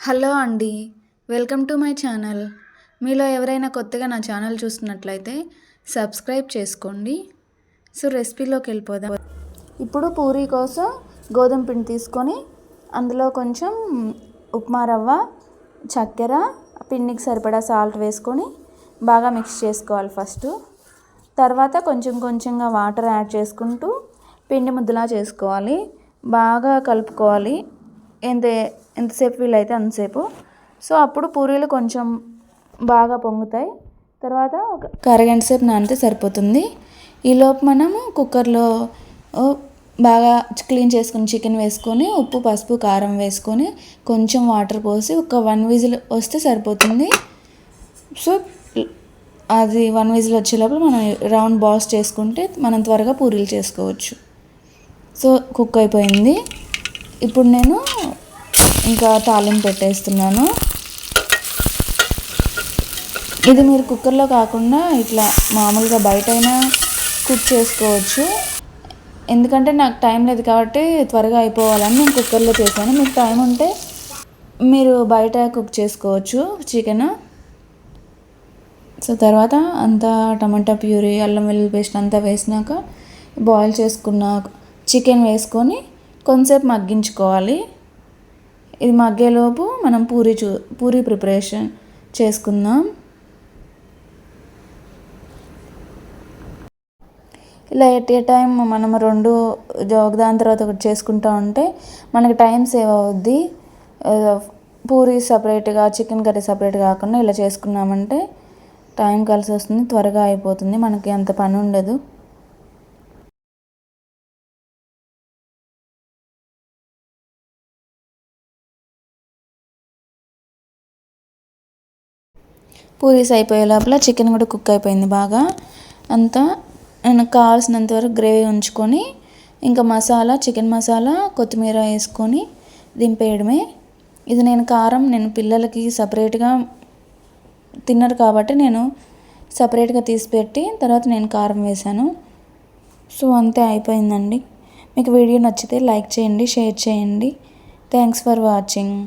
Hello అండి. Welcome to my channel. మీలో ఎవరైనా కొత్తగా నా ఛానల్ చూస్తున్నట్లయితే సబ్స్క్రైబ్ చేసుకోండి. సో రెసిపీలోకి వెళ్ళిపోదాం. ఇప్పుడు పూరీ కోసం గోధుమ పిండి తీసుకొని అందులో కొంచెం ఉప్మా రవ్వ చక్కెర పిండికి సరిపడా సాల్ట్ వేసుకొని బాగా మిక్స్ చేసుకోవాలి ఫస్ట్. తర్వాత కొంచెం కొంచెంగా వాటర్ యాడ్ చేసుకుంటూ పిండి ముద్దలా చేసుకోవాలి. బాగా కలుపుకోవాలి. ఎంత ఎంతసేపు వీలైతే అంతసేపు సో అప్పుడు పూరీలు కొంచెం బాగా పొంగుతాయి. తర్వాత ఒక అరగంట సేపు నానితే సరిపోతుంది. ఈలోపు మనము కుక్కర్లో బాగా క్లీన్ చేసుకుని చికెన్ వేసుకొని ఉప్పు పసుపు కారం వేసుకొని కొంచెం వాటర్ పోసి ఒక వన్ విజిల్ వస్తే సరిపోతుంది. సో అది వన్ విజిల్ వచ్చే లోపల మనం రౌండ్ బాల్స్ చేసుకుంటే మనం త్వరగా పూరీలు చేసుకోవచ్చు. సో కుక్ అయిపోయింది. ఇప్పుడు నేను ఇంకా తాలింపు పెట్టేస్తున్నాను. ఇది మీరు కుక్కర్లో కాకుండా ఇట్లా మామూలుగా బయట అయినా కుక్ చేసుకోవచ్చు. ఎందుకంటే నాకు టైం లేదు కాబట్టి త్వరగా అయిపోవాలని నేను కుక్కర్లో చేశాను. మీకు టైం ఉంటే మీరు బయట కుక్ చేసుకోవచ్చు చికెన్. సో తర్వాత అంతా టమాటా ప్యూరీ అల్లం వెల్లుల్లి పేస్ట్ అంతా వేసినాక బాయిల్ చేసుకున్న చికెన్ వేసుకొని కొంతసేపు మగ్గించుకోవాలి. ఇది మగ్గేలోపు మనం పూరి చూ పూరి ప్రిపరేషన్ చేసుకుందాం. ఇలా ఎట్ ఏ టైం మనం రెండు దాని తర్వాత ఒకటి చేసుకుంటా ఉంటే మనకి టైం సేవ్ అవుద్ది. పూరి సపరేట్గా చికెన్ కర్రీ సపరేట్ కాకుండా ఇలా చేసుకున్నామంటే టైం కలిసి వస్తుంది త్వరగా అయిపోతుంది. మనకి అంత పని ఉండదు. పూరీస్ అయిపోయే లోపల చికెన్ కూడా కుక్ అయిపోయింది బాగా. అంతా నేను కావాల్సినంత వరకు గ్రేవీ ఉంచుకొని ఇంకా మసాలా చికెన్ మసాలా కొత్తిమీర వేసుకొని దింపేయడమే. ఇది నేను కారం నేను పిల్లలకి సపరేట్గా తిన్నారు కాబట్టి నేను సపరేట్గా తీసి పెట్టి తర్వాత నేను కారం వేశాను. సో అంతే అయిపోయిందండి. మీకు వీడియో నచ్చితే లైక్ చేయండి షేర్ చేయండి. Thanks for watching.